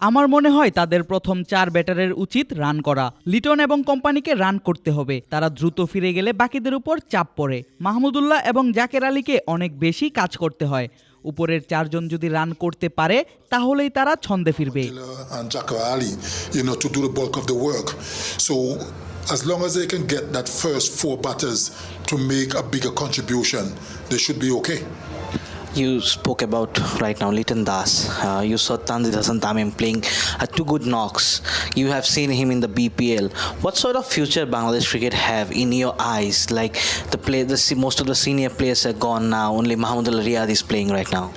আমার মনে হয় তাদের প্রথম চার ব্যাটারের উচিত রান করা। লিটন এবং কোম্পানিকে রান করতে হবে। তারা দ্রুত ফিরে গেলে বাকিদের উপর চাপ পড়ে। মাহমুদুল্লাহ এবং জাকের আলীকে অনেক বেশি কাজ করতে হয়। উপরের চারজন যদি রান করতে পারে তাহলেই তারা ছন্দে ফিরবে। As long as they can get that first four batters to make a bigger contribution, they should be okay. You spoke about right now Litan Das. Uh, you saw Tanzit Hassan Tamim playing uh, two good knocks. You have seen him in the BPL. What sort of future Bangladesh cricket have in your eyes? Like the play, the most of the senior players are gone now. Only Mahmoudullah Riyad is playing right now.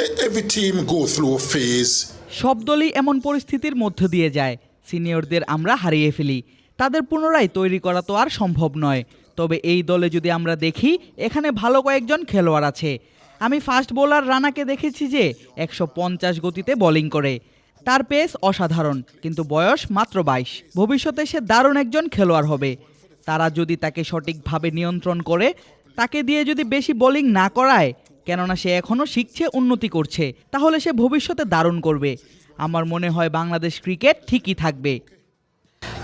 E- Every team go through a phase সব দলই এমন পরিস্থিতির মধ্য দিয়ে যায় সিনিয়রদের আমরা হারিয়ে ফেলি তাদের পুনরায় তৈরি করা তো আর সম্ভব নয় তবে এই দলে যদি আমরা দেখি এখানে ভালো কয়েকজন খেলোয়াড় আছে আমি ফাস্ট বোলার রানাকে দেখেছি যে একশো পঞ্চাশ গতিতে বোলিং করে। তার পেস অসাধারণ, কিন্তু বয়স মাত্র বাইশ। ভবিষ্যতে সে দারুণ একজন খেলোয়াড় হবে। তারা যদি তাকে সঠিকভাবে নিয়ন্ত্রণ করে, তাকে দিয়ে যদি বেশি বোলিং না করায়, কেননা সে এখনও শিখছে, উন্নতি করছে, তাহলে সে ভবিষ্যতে দারুণ করবে। আমার মনে হয় বাংলাদেশ ক্রিকেট ঠিকই থাকবে।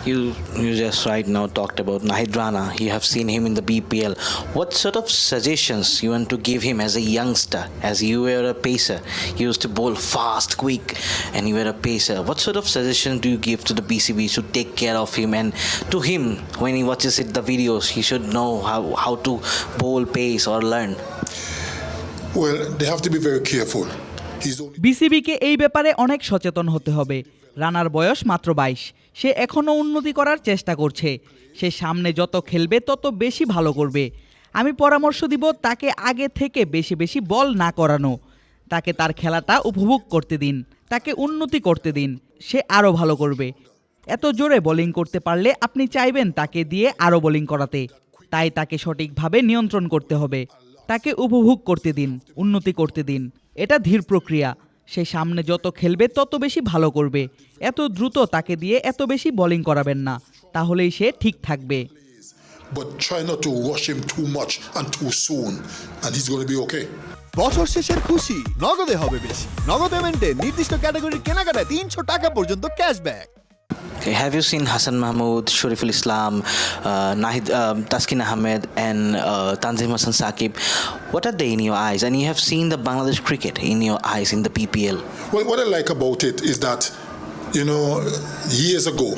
You you just right now talked about Nahid Rana. You have seen him in the BPL. What sort of suggestions you want to give him as a youngster? As you were a pacer, you used to bowl fast, quick, and you were a pacer. What sort of suggestion do you give to the BCB to take care of him and to him when he watches it the videos? He should know how how to bowl pace or learn. Well, they have to be very careful. বিসিবিকে এই ব্যাপারে অনেক সচেতন হতে হবে রানার বয়স মাত্র বাইশ। সে এখনও উন্নতি করার চেষ্টা করছে। সে সামনে যত খেলবে, তত বেশি ভালো করবে। আমি পরামর্শ দিব তাকে আগে থেকে বেশি বেশি বল না করানো। তাকে তার খেলাটা উপভোগ করতে দিন, তাকে উন্নতি করতে দিন। সে আরও ভালো করবে। এত জোরে বোলিং করতে পারলে আপনি চাইবেন তাকে দিয়ে আরও বোলিং করাতে। তাই তাকে সঠিকভাবে নিয়ন্ত্রণ করতে হবে। তাকে উপভোগ করতে দিন, উন্নতি করতে দিন। এটা ধীর প্রক্রিয়া। সে সামনে যত খেলবে তত বেশি ভালো করবে। এত দ্রুত তাকে দিয়ে এত বেশি বোলিং করাবেন না। তাহলেই সে ঠিক থাকবে। But try not to rush him too much and too soon, and he's going to be okay. বছর শেষের খুশি নগদে হবে বেশি। নগদ পেমেন্টে নির্দিষ্ট ক্যাটাগরির কেনাকাটায় তিনশো টাকা পর্যন্ত cashback Okay, have you seen Hassan Mahmood, Shariful Islam, uh, Nahid, um, Taskin Ahmed, and uh, Tanzim Hassan Saqib? What are they in your eyes? And you have seen the Bangladesh cricket in your eyes in the PPL. Well, what I like about it is that, you know, years ago,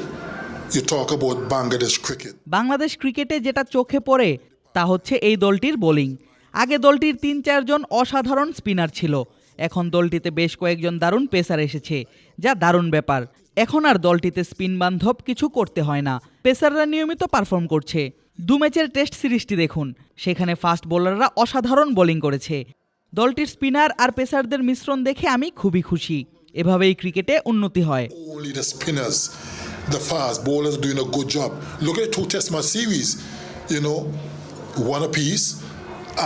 you talk about Bangladesh cricket. Bangladesh ক্রিকেটে যেটা চোখে পড়ে তা হচ্ছে এই দলটির bowling আগে দলটির তিন চারজন অসাধারণ স্পিনার ছিল এখন দলটিতে বেশ কয়েকজন দারুণ পেসার এসেছে যা দারুণ ব্যাপার এখন আর দলটিতে স্পিন বান্ধব কিছু করতে হয় না। পেসাররা নিয়মিত পারফর্ম করছে। দু ম্যাচের টেস্ট সিরিজটি দেখুন। সেখানে ফাস্ট বোলাররা অসাধারণ বোলিং করেছে। দলটির স্পিনার আর পেসারদের মিশ্রণ দেখে আমি খুবই খুশি। এভাবেই ক্রিকেটে উন্নতি হয়।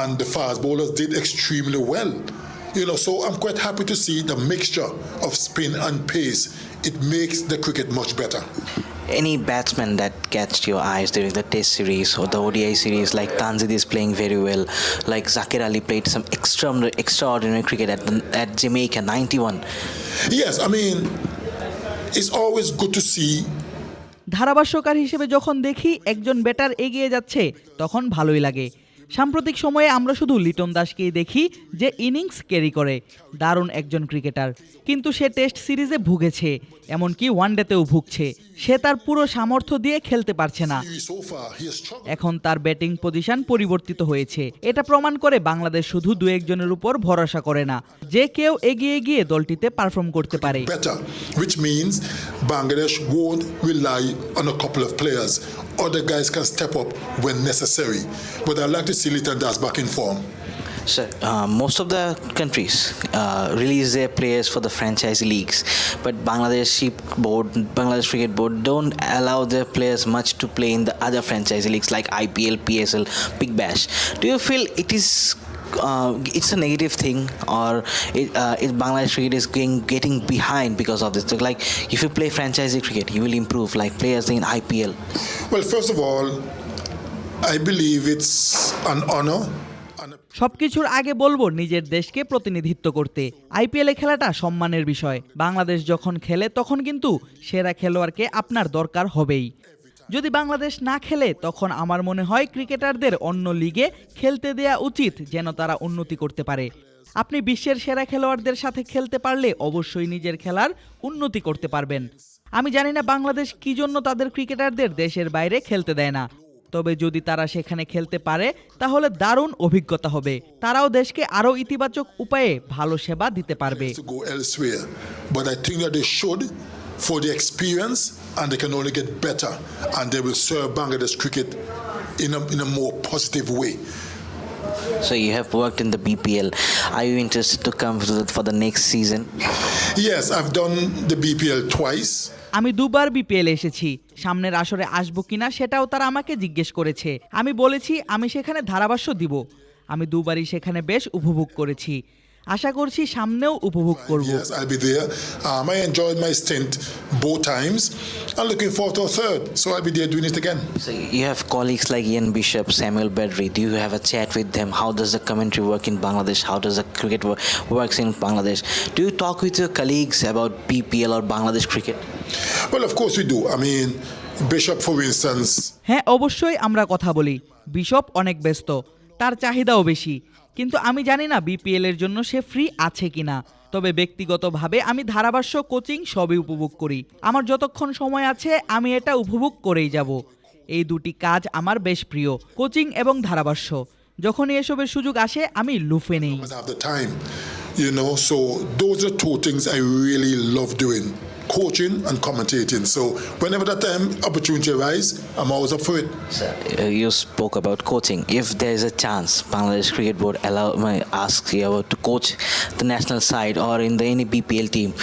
And the fast bowlers did extremely well. You know, so I'm quite happy to see the mixture of spin and pace. It makes the cricket much better. Any batsman that catched your eyes during the Test series or the ODI series, like Tanzid is playing very well, like Zakir Ali played some extra, extraordinary cricket at, the, at Jamaica 91. Yes, I mean, it's always good to see ধারাভাষ্যকার হিসেবে যখন দেখি একজন batter এগিয়ে যাচ্ছে তখন ভালোই লাগে সাম্প্রতিক সময়ে আমরা শুধু লিটন দাসকেই দেখি যে ইনিংস ক্যারি করে দারুণ একজন ক্রিকেটার। কিন্তু সে টেস্ট সিরিজে ভুগেছে এমনকি ওয়ানডেতেও ভুগছে। সে তার পুরো সামর্থ্য দিয়ে খেলতে পারছে না. এখন তার ব্যাটিং পজিশন পরিবর্তিত হয়েছে। এটা প্রমাণ করে বাংলাদেশ শুধু দু একজনের উপর ভরসা করে না যে কেউ এগিয়ে গিয়ে দলটিতে পারফর্ম করতে পারে। Which means Bangladesh won't rely on a couple of players. Other guys can step up when necessary. But I'd like to see Litan Das back in form. So, uh, most of the countries uh, release their players for the franchise leagues, but Bangladesh Board, Bangladesh Cricket Board don't allow their players much to play in the other franchise leagues like IPL, PSL, Big Bash. Do you feel it is? Uh, it's a negative thing, or it, uh, it Bangladesh cricket is getting, getting behind because of this. So, like, if you play franchise cricket, you will improve. Like players in IPL. Well, first of all, I believe it's an honor সবকিছুর আগে বলব নিজের দেশকে প্রতিনিধিত্ব করতে আইপিএলে খেলাটা সম্মানের বিষয় বাংলাদেশ যখন খেলে তখন কিন্তু সেরা খেলোয়াড়কে আপনার দরকার হবেই যদি বাংলাদেশ না খেলে, তখন আমার মনে হয় ক্রিকেটারদের অন্য লিগে খেলতে দেয়া উচিত যেন তারা উন্নতি করতে পারে। আপনি বিশ্বের সেরা খেলোয়াড়দের সাথে খেলতে পারলে অবশ্যই নিজের খেলার উন্নতি করতে পারবেন। আমি জানি না বাংলাদেশ কি জন্য তাদের ক্রিকেটারদের দেশের বাইরে খেলতে দেয় না। তবে যদি তারা সেখানে খেলতে পারে, তাহলে দারুণ অভিজ্ঞতা হবে। তারাও দেশকে আরও ইতিবাচক উপায়ে ভালো সেবা দিতে পারবে। For the experience and they can only get better and they will serve Bangladesh cricket in a, in a more positive way. So you have worked in the BPL. Are you interested to come to the, for the next season? Yes, I've done the BPL twice. আমি দুবার BPL এসেছি সামনের আসরে আসব কিনা সেটাও তারা আমাকে জিজ্ঞেস করেছে আমি বলেছি আমি সেখানে ধারাভাষ্য দিব আমি দুবারই সেখানে বেশ উপভোগ করেছি আশা করছি সামনেও উপভোগ করব। হ্যাঁ অবশ্যই আমরা কথা বলি। বিশপ অনেক ব্যস্ত। তার চাহিদাও বেশি। কিন্তু আমি জানি না বিপিএল এর জন্য সে ফ্রি আছে কিনা। তবে ব্যক্তিগতভাবে আমি ধারাভাষ্য কোচিং সবই উপভোগ করি। আমার যতক্ষণ সময় আছে, আমি এটা উপভোগ করেই যাব। এই দুটি কাজ আমার বেশ প্রিয়, কোচিং এবং ধারাভাষ্য। যখনই এসবের সুযোগ আসে, আমি লুফে নেই। You know. So those are two things I really love doing: coaching and commentating. So whenever that time opportunity arises, I'm always up for it. Uh, you spoke about coaching. If there is a chance, Bangladesh Cricket Board allow may ask you about to coach the national side or in the any BPL team,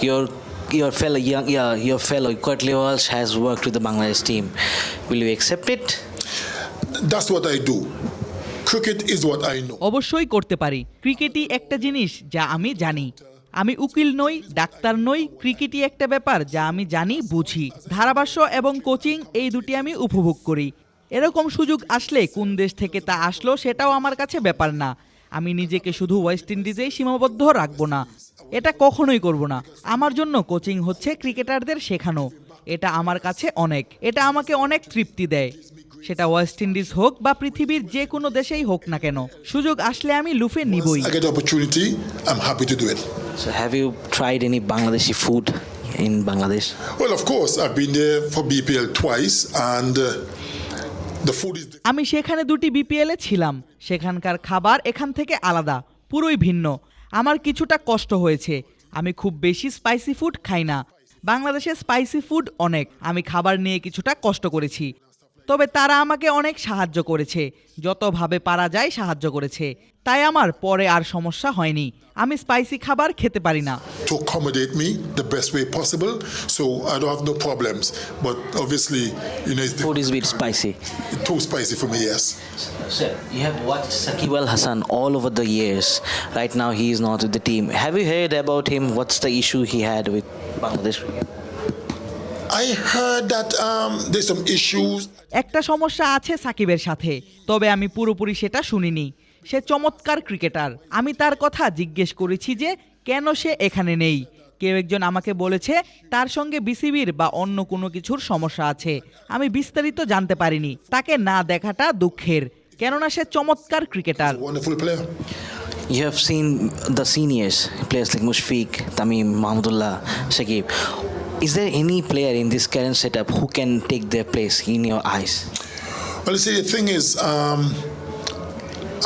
your your fellow young yeah, your fellow Courtney Walsh has worked with the Bangladesh team. Will you accept it? That's what I do. Cricket is what I know. অবশ্যই করতে পারি ক্রিকেটই একটা জিনিস যা আমি জানি আমি উকিল নই, ডাক্তার নই, ক্রিকেটই একটা ব্যাপার যা আমি জানি, বুঝি। ধারাভাষ্য এবং কোচিং এই দুটি আমি উপভোগ করি। এরকম সুযোগ আসলে কোন দেশ থেকে তা আসলো সেটাও আমার কাছে ব্যাপার না। আমি নিজেকে শুধু ওয়েস্ট ইন্ডিজেই সীমাবদ্ধ রাখব না। এটা কখনোই করব না। আমার জন্য কোচিং হচ্ছে ক্রিকেটারদের শেখানো। এটা আমার কাছে অনেক। এটা আমাকে অনেক তৃপ্তি দেয়। সেটা ওয়েস্ট ইন্ডিজ হোক বা পৃথিবীর যে কোনো দেশেই হোক না কেন। সুযোগ আসলে আমি লুফে নিবই। So have you tried any Bangladeshi food in Bangladesh? Well, of course, I've been there for BPL twice, and uh, the food is. আমি সেখানে দুটি বিপিএলে ছিলাম সেখানকার খাবার এখান থেকে আলাদা পুরোই ভিন্ন আমার কিছুটা কষ্ট হয়েছে আমি খুব বেশি স্পাইসি ফুড খাই না বাংলাদেশে স্পাইসি ফুড অনেক আমি খাবার নিয়ে কিছুটা কষ্ট করেছি তবে তারা আমাকে অনেক সাহায্য করেছে যতভাবে পারা যায় সাহায্য করেছে তাই আমার পরে আর সমস্যা হয়নি আমি স্পাইসি খাবার খেতে পারি না to accommodate me the best way possible, so I don't have no problems. But obviously, you know, it's Food is a bit spicy. too spicy for me. Yes. Sir, you have watched Sakib Al Hassan all over the years. Right now, he is not with the team. Have you heard about him? What's the issue he had with Bangladesh? I heard that um, there's some issues. একটা সমস্যা আছে সাকিবের সাথে তবে আমি পুরোপুরি সেটা শুনিনি। সে চমৎকার ক্রিকেটার। আমি তার কথা জিজ্ঞেস করেছি যে কেন সে এখানে নেই? কেউ একজন আমাকে বলেছে তার সঙ্গে বিসিবির বা অন্য কোনো কিছুর সমস্যা আছে। আমি বিস্তারিত জানতে পারিনি। তাকে না দেখাটা দুঃখের। কেননা সে চমৎকার cricketer. Wonderful player. You have seen the seniors, players like Mushfiq, Tamim, Mahmudullah, Shakib. Is there any player in this current setup who can take their place in your eyes? Well, you see, the thing is, um,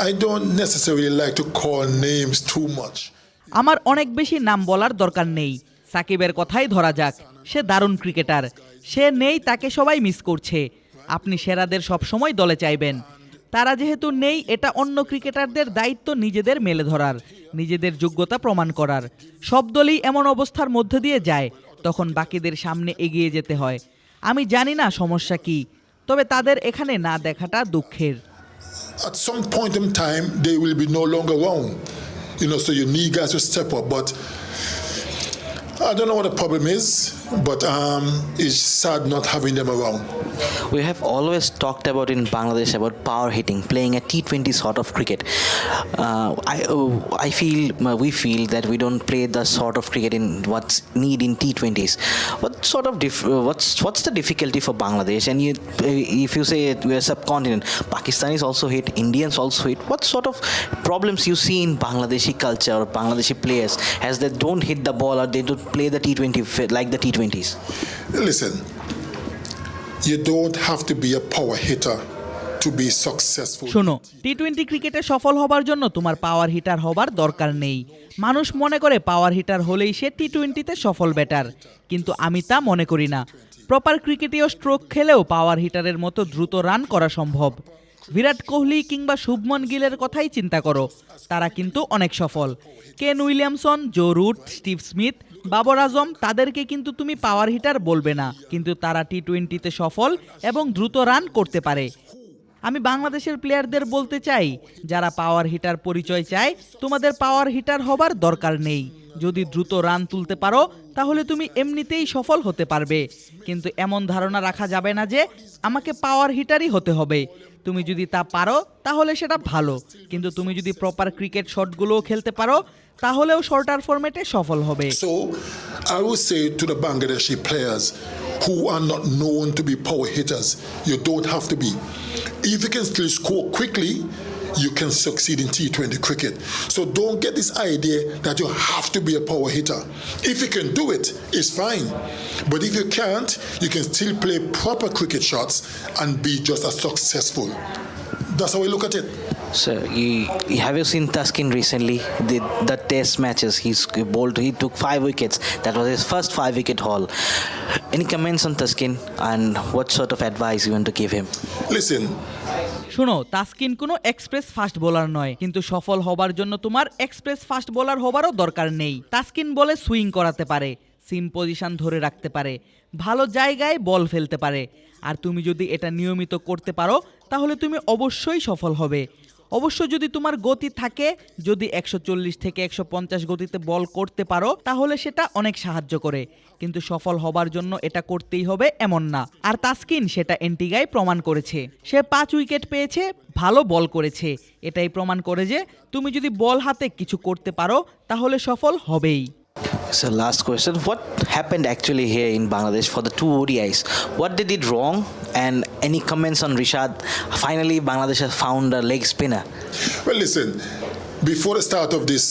I don't necessarily like to call names too much. আমার অনেক বেশি নাম বলার দরকার নেই। সাকিবের কথাই ধরা যাক। সে দারুণ ক্রিকেটার। সে নেই তাকে সবাই মিস করছে। আপনি সেরাদের সবসময় দলে চাইবেন। তারা যেহেতু নেই এটা অন্য ক্রিকেটারদের দায়িত্ব নিজেদের মেলে ধরার নিজেদের যোগ্যতা প্রমাণ করার। সব দলই এমন অবস্থার মধ্যে দিয়ে যায়। তখন বাকিদের সামনে এগিয়ে যেতে হয় আমি জানি না সমস্যা কি তবে তাদের এখানে না দেখাটা দুঃখের At some point in time, they will be no longer around. You know, so you need guys to step up. But I don't know what the problem is. But um, it's sad not having them around. We have always talked about in Bangladesh about power hitting, playing a T20 sort of cricket. Uh, I, uh, I feel uh, we feel that we don't play the sort of cricket in what's need in T20s. What sort of dif- uh, what's what's the difficulty for Bangladesh? And you, if you say it, we are subcontinent, Pakistanis also hit, Indians also hit. What sort of problems you see in Bangladeshi culture or Bangladeshi players as they don't hit the ball or they don't play the T20 like the T20s? Listen, you don't have to be a power hitter to be successful. শোনো T twenty ক্রিকেটে সফল হবার জন্য তোমার power hitter হবার দরকার নেই মানুষ মনে করে পাওয়ার হিটার হলেই সে টি টোয়েন্টিতে সফল ব্যাটার কিন্তু আমি তা মনে করি না প্রপার ক্রিকেটীয় স্ট্রোক খেলেও পাওয়ার হিটারের মতো দ্রুত রান করা সম্ভব বিরাট কোহলি কিংবা শুভমন গিলের কথাই চিন্তা করো। তারা কিন্তু অনেক সফল। Kane Williamson, Joe Root, Steve Smith, Babar Azam, তাদেরকে কিন্তু তুমি পাওয়ার হিটার বলবে না। কিন্তু তারা টি টোয়েন্টিতে সফল এবং দ্রুত রান করতে পারে। আমি বাংলাদেশের প্লেয়ারদের বলতে চাই, যারা পাওয়ার হিটার পরিচয় চায়, তোমাদের পাওয়ার হিটার হবার দরকার নেই। যদি দ্রুত রান তুলতে পারো, তাহলে তুমি এমনিতেই সফল হতে পারবে। কিন্তু এমন ধারণা রাখা যাবে না যে, আমাকে পাওয়ার হিটারই হতে হবে। তুমি যদি তা পারো তাহলে সেটা ভালো কিন্তু তুমি যদি প্রপার ক্রিকেট শটগুলোও খেলতে পারো তাহলেও শর্টার ফরম্যাটে সফল হবে who are not known to be power hitters, you don't have to be. If you can still score quickly, you can succeed in T20 cricket. So don't get this idea that you have to be a power hitter. If you can do it, it's fine. But if you can't, you can still play proper cricket shots and be just as successful. That's how I look at it. So, you, have you seen Tuskin recently? The, the test matches, he's bowled, he took five wickets. That was his first five wicket haul. Any comments on Tuskin and what sort of advice you want to give him? Listen, শোনো, তাস্কিন কোনো express fast bowler নয়, কিন্তু সফল হবার জন্য তোমার express fast bowler হবারও দরকার নেই। তাস্কিন বলে সুইং করাতে পারে সিম পজিশন ধরে রাখতে পারে, ভালো জায়গায় বল ফেলতে পারে। আর তুমি যদি এটা নিয়মিত করতে পারো, তাহলে তুমি অবশ্যই সফল হবে। অবশ্য যদি তোমার গতি থাকে, যদি একশো চল্লিশ থেকে একশো পঞ্চাশ গতিতে বল করতে পারো, তাহলে সেটা অনেক সাহায্য করে। কিন্তু সফল হবার জন্য এটা করতেই হবে এমন না। আর তাস্কিন সেটা এন্টিগায় প্রমাণ করেছে। সে পাঁচ উইকেট পেয়েছে, ভালো বল করেছে। এটাই প্রমাণ করে যে, তুমি যদি বল হাতে কিছু করতে পারো, তাহলে সফল হবেই। So, last question What happened actually here in Bangladesh for the two ODIs? What they did wrong? And any comments on Rishad? Finally, Bangladesh has found a leg spinner. well, listen, before the start of this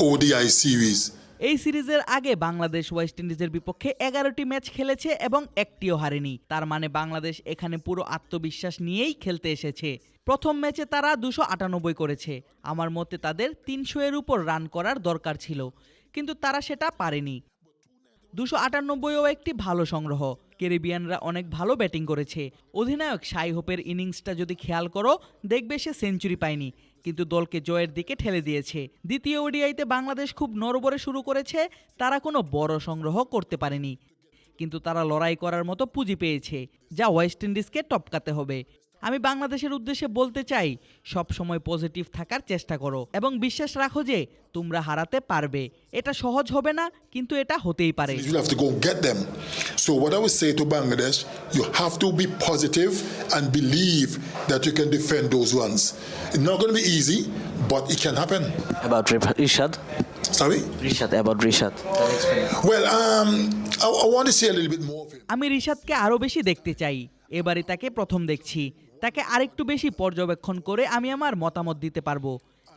ODI series, এই সিরিজের আগে Bangladesh West ইন্ডিজের বিপক্ষে এগারোটি match খেলেছে এবং একটিও হারেনি তার মানে বাংলাদেশ এখানে পুরো আত্মবিশ্বাস নিয়েই খেলতে এসেছে প্রথম ম্যাচে তারা দুশো আটানব্বই করেছে আমার মতে তাদের তিনশো এর উপর রান করার দরকার ছিল কিন্তু তারা সেটা পারেনি। দুশো আটানব্বইও একটি ভালো সংগ্রহ। ক্যারিবিয়ানরা অনেক ভালো ব্যাটিং করেছে। অধিনায়ক সাই হোপের ইনিংসটা যদি খেয়াল করো, দেখবে সে সেঞ্চুরি পায়নি, কিন্তু দলকে জয়ের দিকে ঠেলে দিয়েছে। দ্বিতীয় ওডিআইতে বাংলাদেশ খুব নরবরে শুরু করেছে, তারা কোনো বড় সংগ্রহ করতে পারেনি। কিন্তু তারা লড়াই করার মতো পুঁজি পেয়েছে, যা ওয়েস্ট ইন্ডিজকে টপকাতে হবে। আমি বাংলাদেশের উদ্দেশ্যে বলতে চাই সব সময় পজিটিভ থাকার চেষ্টা করো এবং বিশ্বাস রাখো যে তোমরা হারাতে পারবে। এটা সহজ হবে না কিন্তু এটা হতেই পারে। So what say to Bangladesh you have to be positive and believe that you can defend those ones it easy but it can sorry Irshad about Irshad well um I want to see uh আমি ইরশাদকে আরও বেশি দেখতে চাই। এবারে তাকে প্রথম দেখছি। তাকে আরেকটু বেশি পর্যবেক্ষণ করে আমি আমার মতামত দিতে পারব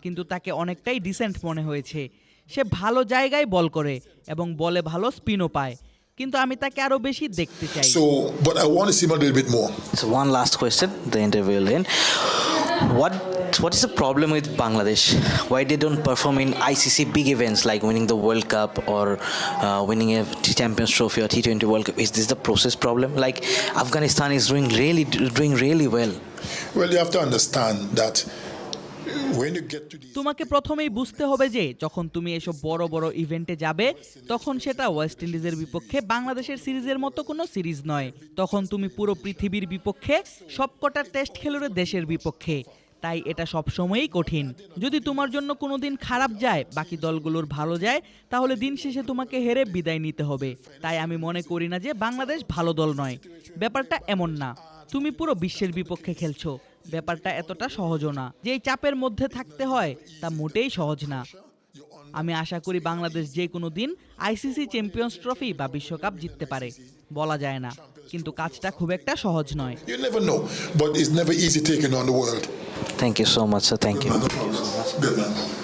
কিন্তু তাকে অনেকটাই ডিসেন্ট মনে হয়েছে সে ভালো জায়গায় বল করে এবং বলে ভালো স্পিনও পায় কিন্তু আমি তাকে আরও বেশি দেখতে চাই so but I want to see more a little bit more. So, one last question, the interview will end. What what is the problem with Bangladesh? Why they don't perform in ICC big events like winning the World Cup or uh, winning a T- Champions Trophy or T20 World Cup? Is this the process problem? Like Afghanistan is doing really doing really well. Well, you have to understand that. তোমাকে প্রথমেই বুঝতে হবে যে যখন তুমি এসব বড় বড় ইভেন্টে যাবে তখন সেটা ওয়েস্ট ইন্ডিজের বিপক্ষে বাংলাদেশের সিরিজের মতো কোনো সিরিজ নয় তখন তুমি পুরো পৃথিবীর বিপক্ষে সবকটা টেস্ট খেলুড়ে দেশের বিপক্ষে তাই এটা সবসময়ই কঠিন। যদি তোমার জন্য কোনো দিন খারাপ যায়, বাকি দলগুলোর ভালো যায়, তাহলে দিন শেষে তোমাকে হেরে বিদায় নিতে হবে। তাই আমি মনে করি না যে বাংলাদেশ ভালো দল নয়। ব্যাপারটা এমন না। তুমি পুরো বিশ্বের বিপক্ষে খেলছো। ব্যাপারটা এতটা সহজও না। যে চাপের মধ্যে থাকতে হয়, তা মোটেই সহজ না। আমি আশা করি বাংলাদেশ যে কোনো দিন আইসিসি চ্যাম্পিয়ন্স ট্রফি বা বিশ্বকাপ জিততে পারে। বলা যায় না। কিন্তু কাজটা খুব একটা সহজ নয়। Thank you so much sir thank you